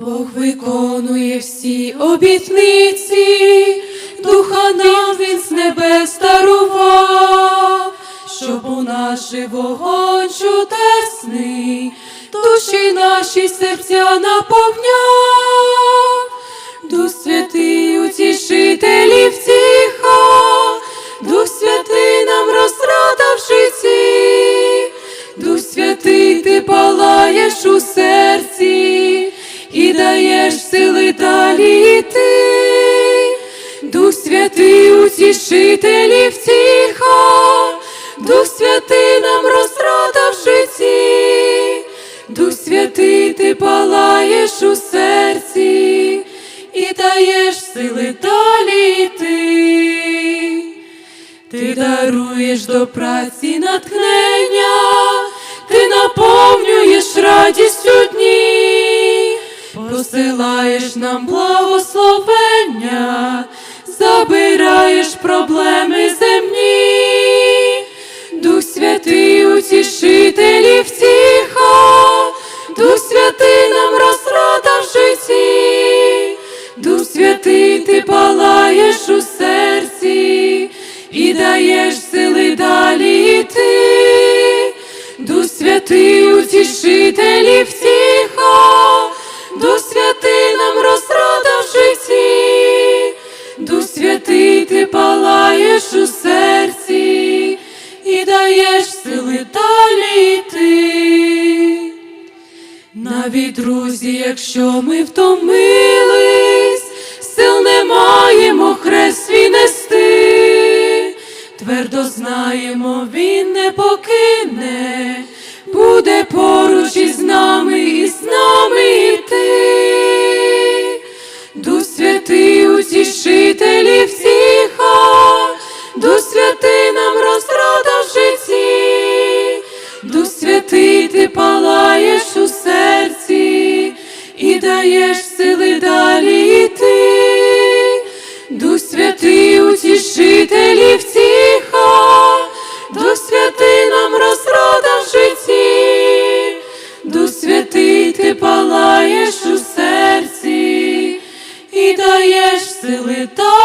Бог виконує всі обітниці, духа нам він з небес дарував, щоб у наші вогонь чудесний, душі наші серця наповняв, даєш сили далі йти. Дух святий утішителі втіха, Дух святий нам розрада в житті, Дух святий, ти палаєш у серці і даєш сили далі йти. Ти даруєш до праці натхнення, ти наповнюєш посилаєш нам благословення, забираєш проблеми земні, Дух святий утішителі втіха, Дух святий нам розрада в житті, Дух святий, ти палаєш у серці і даєш сили далі йти. Дух святий утішителі втіха, палаєш у серці і даєш сили далі йти. Навіть друзі, якщо ми втомились, сил не маємо хрест свій нести, твердо знаємо, він не покине, буде поруч із нами даєш сили далі йти. Дух святий утішителів втіха, Дух святий нам розрада в житті, Дух святий, ти палаєш у серці. І даєш сили далі